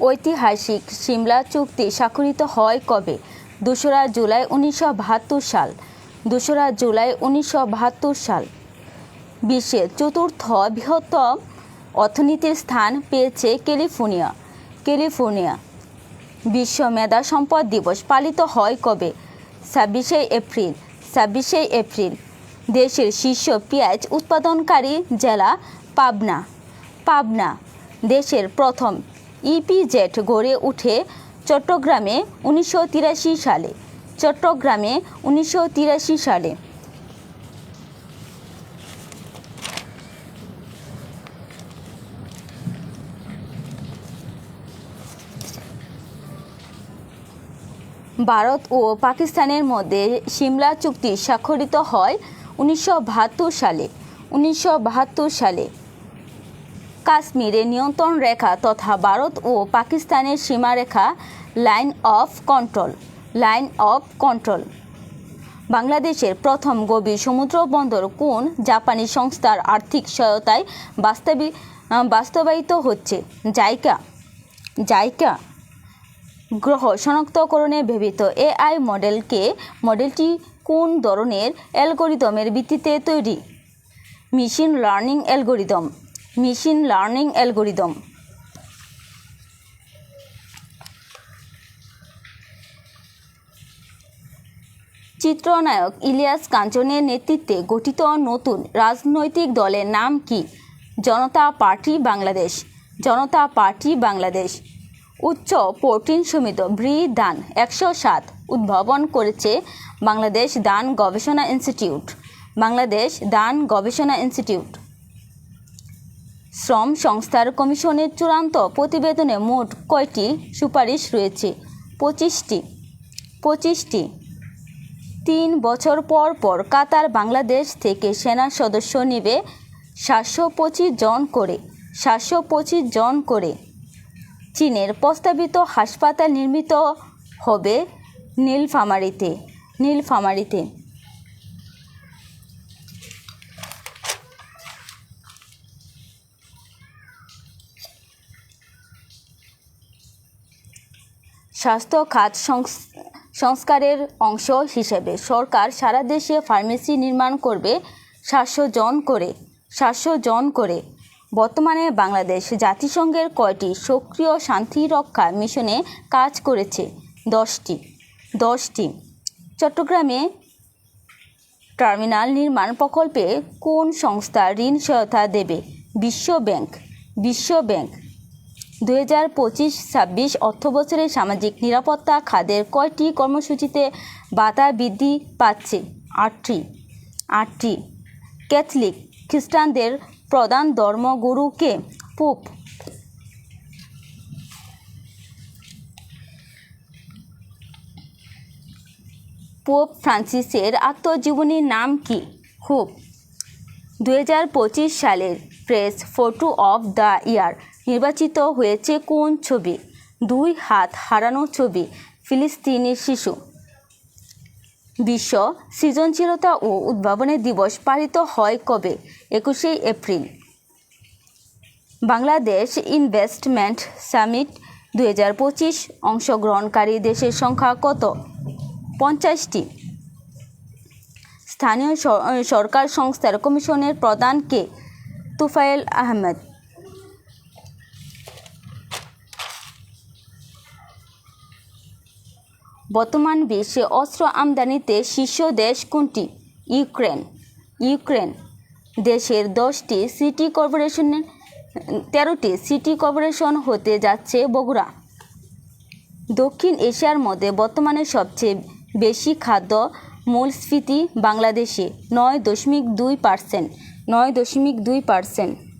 ঐতিহাসিক সিমলা চুক্তি স্বাক্ষরিত হয় কবে? দোসরা জুলাই উনিশশো বাহাত্তর সাল। দোসরা জুলাই উনিশশো বাহাত্তর সাল। বিশ্বের চতুর্থ বৃহত্তম অর্থনীতির স্থান পেয়েছে ক্যালিফোর্নিয়া। ক্যালিফোর্নিয়া বিশ্ব মেধা সম্পদ দিবস পালিত হয় কবে? ছাব্বিশে এপ্রিল ছাব্বিশে এপ্রিল। দেশের শীর্ষ পেঁয়াজ উৎপাদনকারী জেলা পাবনা। পাবনা দেশের প্রথম ইপিজেড গড়ে ওঠে চট্টগ্রামে উনিশশো তিরাশি সালে। চট্টগ্রামে উনিশশো তিরাশি সালে। ভারত ও পাকিস্তানের মধ্যে সিমলা চুক্তি স্বাক্ষরিত হয় উনিশশো বাহাত্তর সালে। উনিশশো বাহাত্তর সালে। কাশ্মীরে নিয়ন্ত্রণ রেখা তথা ভারত ও পাকিস্তানের সীমারেখা line of control, line of control. বাংলাদেশের প্রথম গভীর সমুদ্র বন্দর কোন জাপানি সংস্থার আর্থিক সহায়তায় বাস্তবি বাস্তবায়িত হচ্ছে? জাইকা। জাইকা গ্রহ শনাক্তকরণে ব্যবহৃত এআই মডেলকে মডেলটি কোন ধরনের অ্যালগোরিদমের ভিত্তিতে তৈরি? Machine learning algorithm. Machine learning algorithm. চিত্রনায়ক ইলিয়াস কাঞ্চনের নেতৃত্বে গঠিত নতুন রাজনৈতিক দলের নাম কি? জনতা পার্টি বাংলাদেশ। জনতা পার্টি বাংলাদেশ। উচ্চ প্রোটিন সমিত ব্রি দান একশো সাত উদ্ভাবন করেছে বাংলাদেশ দান গবেষণা ইনস্টিটিউট। বাংলাদেশ দান গবেষণা ইনস্টিটিউট। শ্রম সংস্থার কমিশনের চূড়ান্ত প্রতিবেদনে মোট কয়টি সুপারিশ রয়েছে? পঁচিশটি। পঁচিশটি। তিন বছর পর পর কাতার বাংলাদেশ থেকে সেনা সদস্য নেবে সাতশো পঁচিশ জন করে, সাতশো পঁচিশ জন করে। চীনের প্রস্তাবিত হাসপাতাল নির্মিত হবে নীলফামারীতে নীলফামারীতে। স্বাস্থ্য খাত সংস- সংস্কারের অংশ হিসেবে সরকার সারা দেশে ফার্মেসি নির্মাণ করবে সাতশো জন করে, সাতশো জন করে। বর্তমানে বাংলাদেশ জাতিসংঘের কয়টি সক্রিয় শান্তিরক্ষা মিশনে কাজ করেছে? দশটি দশটি। চট্টগ্রামে টার্মিনাল নির্মাণ প্রকল্পে কোন সংস্থা ঋণ সহায়তা দেবে? বিশ্ব ব্যাংক বিশ্ব ব্যাংক দুই হাজার পঁচিশ ছাব্বিশ অর্থবছরে সামাজিক নিরাপত্তা খাদের কয়টি কর্মসূচিতে বাতা বৃদ্ধি পাচ্ছে? আটটি। আটটি। ক্যাথলিক খ্রিস্টানদের প্রধান ধর্মগুরুকে পোপ। পোপ ফ্রান্সিসের আত্মজীবনীর নাম কি? খুব দু সালের press photo of the year. নির্বাচিত হয়েছে কোন ছবি? দুই, হাত হারানো ছবি ফিলিস্তিনি শিশু। বিশ্ব সৃজনশীলতা ও উদ্ভাবনের দিবস পালিত হয় কবে? একুশে এপ্রিল। বাংলাদেশ ইনভেস্টমেন্ট সামিট দুই হাজার পঁচিশ, অংশগ্রহণকারী দেশের সংখ্যা কত? পঞ্চাশটি। স্থানীয় সরকার সংস্থার কমিশনের প্রধান কে? তুফাইল আহমেদ। বর্তমান বিশ্বে অস্ত্র আমদানিতে শীর্ষ দেশ কোনটি? ইউক্রেন। ইউক্রেন দেশের দশটি সিটি কর্পোরেশনের, তেরোটি সিটি কর্পোরেশন হতে যাচ্ছে বগুড়া। দক্ষিণ এশিয়ার মধ্যে বর্তমানে সবচেয়ে বেশি খাদ্য মূল্যস্ফীতি বাংলাদেশে, নয় দশমিক দুই পার্সেন্ট, নয় দশমিক দুই পার্সেন্ট।